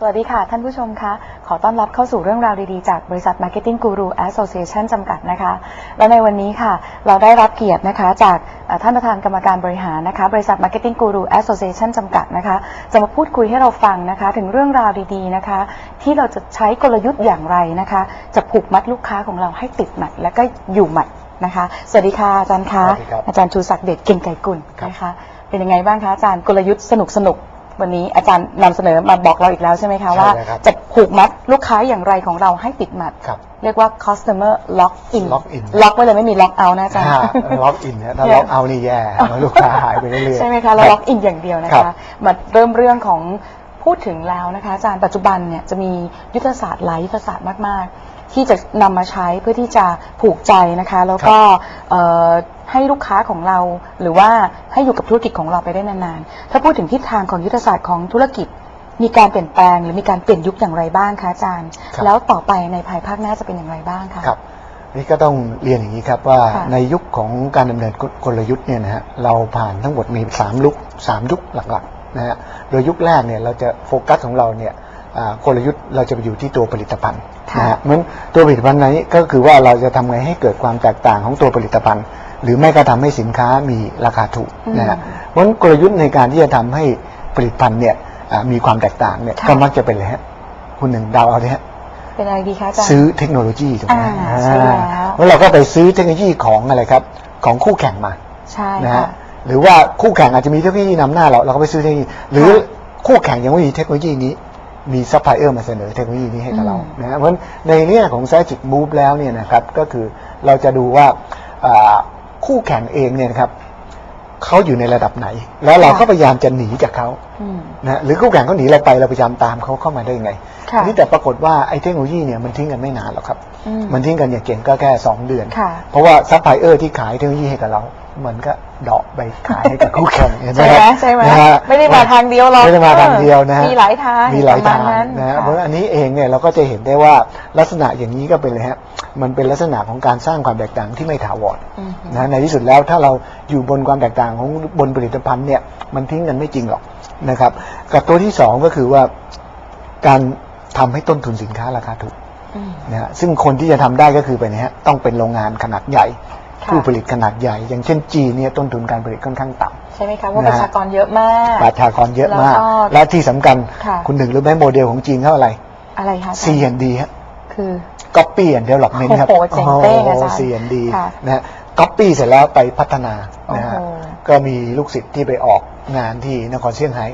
สวัสดีค่ะ ท่านผู้ชมคะขอต้อนรับเข้าสู่เรื่องราวดีๆ จากบริษัท Marketing Guru Association จำกัดนะคะ และในวันนี้ค่ะ เราได้รับเกียรตินะคะจากเอ่อท่านประธานกรรมการบริหารนะคะ บริษัท Marketing Guru Association จำกัดนะคะ จะมาพูดคุยให้เราฟังนะคะ ถึงเรื่องราวดีๆนะคะ ที่เราจะใช้กลยุทธ์อย่างไรนะคะ จะผูกมัดลูกค้าของเราให้ติดหมัด และก็อยู่หมัดนะคะ สวัสดีค่ะอาจารย์คะสวัสดีครับอาจารย์ชูศักดิ์เดชเก่งไก่กุลครับนะคะเป็นยังไงบ้างคะอาจารย์กลยุทธ์สนุกสนุกๆ วันนี้อาจารย์นำเสนอมาบอกเราอีกแล้วใช่ไหมคะว่า ใช่ครับ จะผูกมัดลูกค้าอย่างไรของเราให้ติดหมัด ครับ เรียกว่า customer lock in lock in ล็อกไว้เลยไม่มีล็อกเอานะอาจารย์ ถ้าล็อกอินเนี่ยถ้าเนี่ยล็อกเอานี่แย่แล้วลูกค้าหายไปเรื่อยๆ ใช่ไหมคะเรารับล็อกอินอย่างเดียวนะครัคะบ มาเริ่มเรื่องของพูดถึงแล้วนะคะอาจารย์ปัจจุบันเนี่ยจะมียุทธศาสตร์หลายยุทธศาสตร์มากๆ ที่จะนำมาใช้เพื่อที่จะผูกใจนะคะ แล้วก็เอ่อให้ลูกค้าของเราหรือว่าให้อยู่กับธุรกิจของเราไปได้นานๆ ถ้าพูดถึงทิศทางของยุทธศาสตร์ของธุรกิจ มีการเปลี่ยนแปลงหรือมีการเปลี่ยนยุคอย่างไรบ้างคะอาจารย์ ครับ แล้วต่อไปในภายภาคหน้าจะเป็นอย่างไรบ้างคะ ครับนี่ก็ต้องเรียนอย่างนี้ครับว่าค่ะในยุคของการดำเนินกลยุทธ์เนี่ยนะฮะเราผ่านทั้งหมดมี3ลุก3ยุคหลักๆนะฮะโดยยุคแรกเนี่ยเราจะโฟกัสของเราเนี่ยอ่า กลยุทธ์เราจะไปอยู่ที่ตัวผลิตภัณฑ์ค่ะนะฮะมันตัวผลิตภัณฑ์นี้ก็คือว่าเราจะทำไงให้เกิดความแตกต่างของตัวผลิตภัณฑ์ หรือไม่ก็ทำให้สินค้ามีราคาถูกนะฮะเพราะฉะนั้นกลยุทธ์ในการที่จะทำให้ผลิตภัณฑ์เนี่ยอ่ามีความแตกต่างเนี่ยค่ะก็มักจะเป็นอะไรฮะคุณหนึ่งเดาวเอาเลยฮะเป็นอะไรดีคะอาจารย์ซื้อเทคโนโลยีถูกไหมอ่าใช่แล้วแล้วเราก็ไปซื้อเทคโนโลยีของอะไรครับของคู่แข่งมาใช่นะค่ะฮะหรือว่าคู่แข่งอาจจะมีเทคโนโลยีนำหน้าเราเราก็ไปซื้อเทคโนโลยีหรือคู่แข่งยังไม่มีเทคโนโลยีนี้ มีซัพพลายเออร์มาเสนอเทคโนโลยีนี้ให้กับเราอืมนะฮะเพราะฉะนั้นในแง่ของ strategic move แล้วเนี่ยนะครับก็คือเราจะดูว่าอ่าคู่แข่งเองเนี่ยนะครับเขาอยู่ในระดับไหน แล้วเราก็พยายามจะหนีจากเขาอืมนะฮะหรือคู่แข่งเขาหนีเราไปเราพยายามตามเขาเข้ามาได้ยังไงค่ะนี่แต่ปรากฏว่าไอ้เทคโนโลยีเนี่ยมันทิ้งกันไม่นานหรอกครับอืมมันทิ้งกันอย่างเก่งก็แค่ 2 เดือนค่ะเพราะว่าซัพพลายเออร์ที่ขายเทคโนโลยีให้กับเรา มันก็เดาะไปขายให้กับคู่แข่งเห็นไหมใช่ไหมครับใช่ไหมนะฮะไม่ได้มาทางเดียวหรอกไม่ได้มาทางเดียวนะฮะมีหลายทางมีหลายประทางณนั้นนะฮะค่เพราะฉะนั้นอันนี้เองเนี่ยเราก็จะเห็นได้ว่าลักษณะอย่างนี้ก็เป็นเลยฮะมันเป็นลักษณะของการสร้างความแตกต่างที่ไม่ถาวรอืมนะในที่สุดแล้วถ้าเราอยู่บนความแตกต่างของบนผลิตภัณฑ์เนี่ยมันทิ้งกันไม่จริงหรอกนะครับ กับตัวที่สองก็คือว่าการทำให้ต้นทุนสินค้าราคาถูกอืมนะฮะซึ่งคนที่จะทำได้ก็คือไปนะฮะต้องเป็นโรงงานขนาดใหญ่ค่ะ ผู้ผลิตขนาดใหญ่ อย่างเช่นจีนเนี่ยต้นทุนการผลิตค่อนข้างต่ำใช่ไหมคะว่านะปฮะระชากรเยอะมากประชากรเยอะมาก แล้วก็และที่สำคัญค่ะคุณหนึ่งรู้ไหมโมเดลของจีนเขาอะไร อะไรคะอาจารย์ C&D ฮะคือ Copy and Development ครับโอ้โหเจ๋งเป้งอาจารย์ C&D ค่ะนะฮะ Copy เสร็จแล้วไปพัฒนานะฮะโอ้โหก็มีลูกศิษย์ที่ไปออกงานที่นครเซี่ยงไฮ้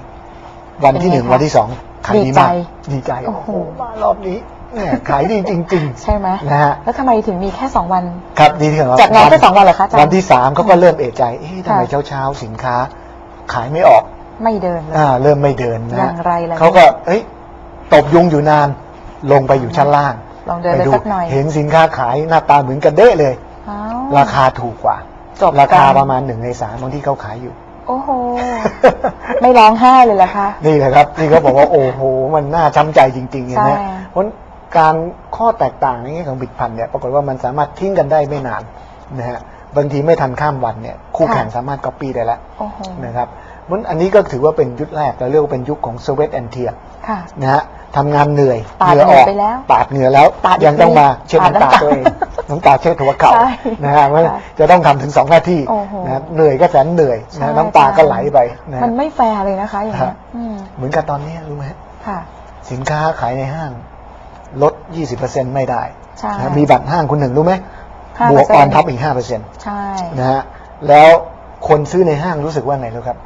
วันที่หนึ่งเป็นไงคะวันที่สองขายดีมากดีใจดีใจโอ้โอ้โหโหมารอบนี้ เนี่ยขายดีจริง ใช่ไหมๆนะฮะ แล้วทำไมถึงมีแค่สองวันครับดีที่สุดจัดงานแค่สองวันเหรอคะอาจารย์ วันที่สามเขาก็เริ่มเอะใจเอ๊ะทำไมค่ะเช้าเช้าๆสินค้า ขายไม่ออก ไม่เดินเลย อ่า เริ่มไม่เดินนะอย่างไรล่ะ เขาก็ เอ้ยตบยุงอยู่นานลงไปอยู่ชั้นล่าง ลองเดินไปดูสักหน่อยเห็นสินค้าขายหน้าตาเหมือนกันเด้เลย อ้าวราคาถูกกว่า จบราคากันประมาณหนึ่งในสามของที่เขาขายอยู่ โอ้โห ไม่ร้องไห้เลยเหรอคะ นี่แหละครับที่เขาบอกว่า โอ้โห มันน่าช้ำใจจริงๆเห็นไหมใช่ เพราะ การข้อแตกต่างในแง่ของผลิตภัณฑ์เนี่ยปรากฏว่ามันสามารถทิ้งกันได้ไม่นานนะฮะบางทีไม่ทันข้ามวันเนี่ยคู่แข่งสามารถก๊อปปี้ได้แล้วโอ้โหนะครับมันอันนี้ก็ถือว่าเป็นยุคแรกเราเรียกว่าเป็นยุคของ sweat and tear ค่ะนะฮะทำงานเหนื่อยปาดเหงื่อออกเหงื่อไปแล้วปาดเหงื่อแล้วปาดยังต้องมาเช็ดปาดน้ำตาน้ำตาตัวเองน้ำตาเช็ดหัวเข่าใช่นะฮะเพราะฉะนั้นค่ะจะต้องทำถึงสองหน้าที่โอ้โหนะครับเหนื่อยก็แสนเหนื่อยใช่นะน้ำตาก็ไหลไปนะมัฮะนไม่แฟร์เลยนะคะอย่างนี้ยฮะอืมเหมือนกับตอนนี้รู้ไหมค่ะสินค้าขายในห้าง ลด 20%ไม่ได้ใช่ นะมีบัตรห้างคุณหนึ่งรู้ไหม5%บวกออนท็อปอีก 5%ใช่ นะฮะแล้วคนซื้อในห้างรู้สึกว่าไงรู้ครับ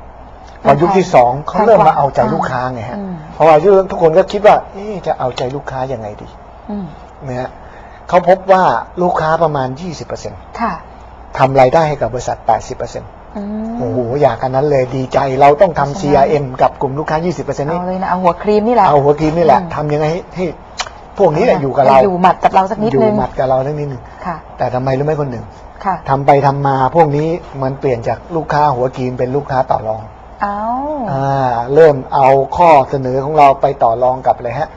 พอยุคที่สองเขาเริ่มมาเอาใจลูกค้าไงฮะอืม เพราะว่าทุกคนก็คิดว่าเอ๊ะจะเอาใจลูกค้ายังไงดีอืมนะฮะเขาพบว่าลูกค้าประมาณ 20%ค่ะทำรายได้ให้กับบริษัท 80%อืมโอ้โหอยากกันนั้นเลยดีใจเราต้องทำใช่ไหม CRM กับกลุ่มลูกค้า 20%นี้ เอาเลยนะเอาหัวครีมนี่แหละ เอาหัวทีมนี่แหละอืม ทำยังไงให้ให้ พวกนี้แหละอยู่กับเราอยู่หมัดกับเราสักนิดอยู่นึงหมัดกับเราทั้งนิดหนึ่งค่ะ แต่ทำไมรู้ไหมคนหนึ่งค่ะทำไปทำมาพวกนี้มันเปลี่ยนจากลูกค้าหัวกีมเป็นลูกค้าต่อรองเอาอ่าเริ่มเอาข้อเสนอของเราไปต่อรองกับอะไรฮะ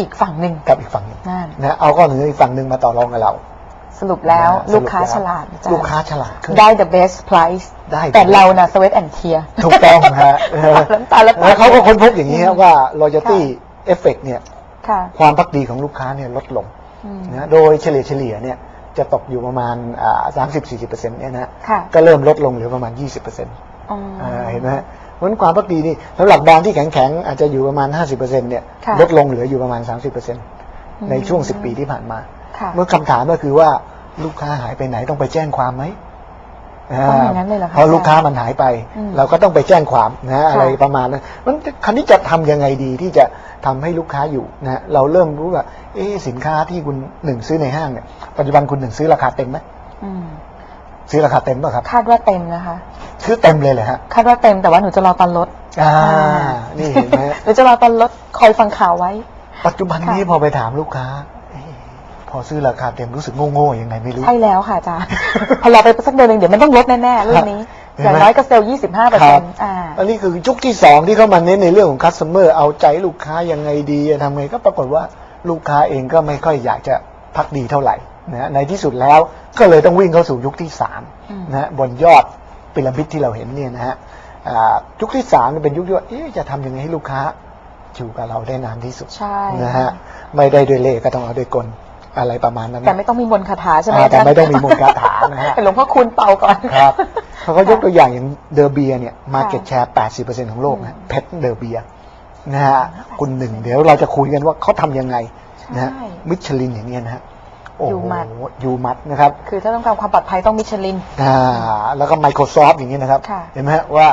อีกฝั่งหนึ่งกับอีกฝั่งหนึ่งนั่นนะเอาข้อเสนออีกฝั่งหนึ่งมาต่อรองกับเราสรุปแล้วนะลูกค้าสรุปฉแวลาดอาจารย์ลูกค้าฉลาดขึ้น ได้ the best price ได้ แต่เราน่ะ sweat and tear ถูกต้องฮะ น้ำตาและปาดแล้วเขาก็ค้นพบอย่างนี้ฮะว่า loyalty เอฟเฟกเนี่ย ค่ะความพักดีของลูกค้าเนี่ยลดลงอืมนะโดยเฉลี่ยเฉลี่ยเนี่ยจะตกอยู่ประมาณสามสิบสี่สิบเปอร์เซ็นต์เนี่ยนะค่ะก็เริ่มลดลงเหลือประมาณยี่สิบเปอร์เซ็นต์อืมเห็นไหมฮะเพราะฉะนั้นความพักดีนี่สำหรับแบรนด์ที่แข็งๆอาจจะอยู่ประมาณห้าสิบเปอร์เซ็นต์เนี่ยค่ะลดลงเหลืออยู่ประมาณสามสิบเปอร์เซ็นต์อืมในช่วงสิบปีที่ผ่านมาค่ะเมื่อคำถามก็คือว่าลูกค้าหายไปไหนต้องไปแจ้งความไหม ต้องอย่างนั้นเลยเหรอคะเพราะลูกค้ามันหายไป อืมเราก็ต้องไปแจ้งความนะฮะค่ะอะไรประมาณนั้นมันคันนี้จะทำยังไงดีที่จะทำให้ลูกค้าอยู่นะฮะเราเริ่มรู้ว่าเอ๊ะสินค้าที่คุณหนึ่งซื้อในห้างเนี่ยปัจจุบันคุณหนึ่งซื้อราคาเต็มไหมอืมซื้อราคาเต็มป่ะครับคาดว่าเต็มนะคะ ซื้อเต็มเลยเลยฮะคาดว่าเต็มแต่ว่าหนูจะรอตอนลดอ่าอ่านี่เห็นไหมฮะ หนูจะรอตอนลดคอยฟังข่าวไว้ ปัจจุบันนี้ค่ะพอไปถามลูกค้าเอ๊ะ พอซื้อราคาเต็มรู้สึกโง่ๆยังไงไม่รู้ ใช่แล้วค่ะอาจารย์ พอเราไปสักเดือนหนึ่งเดี๋ยวมันต้องลดแน่ๆรุ่นนี้เห็นไหมอย่างน้อยก็เซลล์ยี่สิบห้าเปอร์คเซ็รันต์อ่า อันนี้คือยุคที่สองที่เข้ามาเน้นในเรื่องของคัสเตอร์เอาใจลูกค้ายังไงดีจะทำไงก็ปรากฏว่าลูกค้าเองก็ไม่ค่อยอยากจะพักดีเท่าไหร่นะฮะในที่สุดแล้วก็เลยต้องวิ่งเข้าสู่ยุคที่สามอืม นะฮะบนยอดพีระมิดที่เราเห็นเนี่ยนะฮะอ่ายุคที่สามเนี่ยเป็นยุคที่ว่าเอ๊ะจะทำยังไงให้ลูกค้าอยู่กับเราได้นานที่สุดใช่ นะฮะไม่ได้ด้วยเล่ห์ก็ต้องเอาด้วยกล อะไรประมาณนั้นนะแต่ไม่ต้องมีมนต์คาถาใช่ไหมอ่าอาแต่จารย์ไม่ต้องมีมนต์คาถานะฮะเป็นหลวงพ่อคุณเป่าก่อน ครับเขาก็ยกตัวอย่างอย่างเดอร์เบียเนี่ยมาเก็ตแชร์80%ของโลกอืนะมเพชรเดอร์เบียนะฮะคุณหนึ่งเดี๋ยวเราจะคุยกันว่าเขาทำยังไงนะฮะใช่มิชลินอย่างเงี้ยนะฮะโอ้ยูโหมัดยูมัดนะครับ คือถ้าต้องการความปลอดภัยต้องมิชลินอ่าแล้วก็ Microsoft อย่างเงี้ยนะครับค่ะเห็นไหมฮะว่า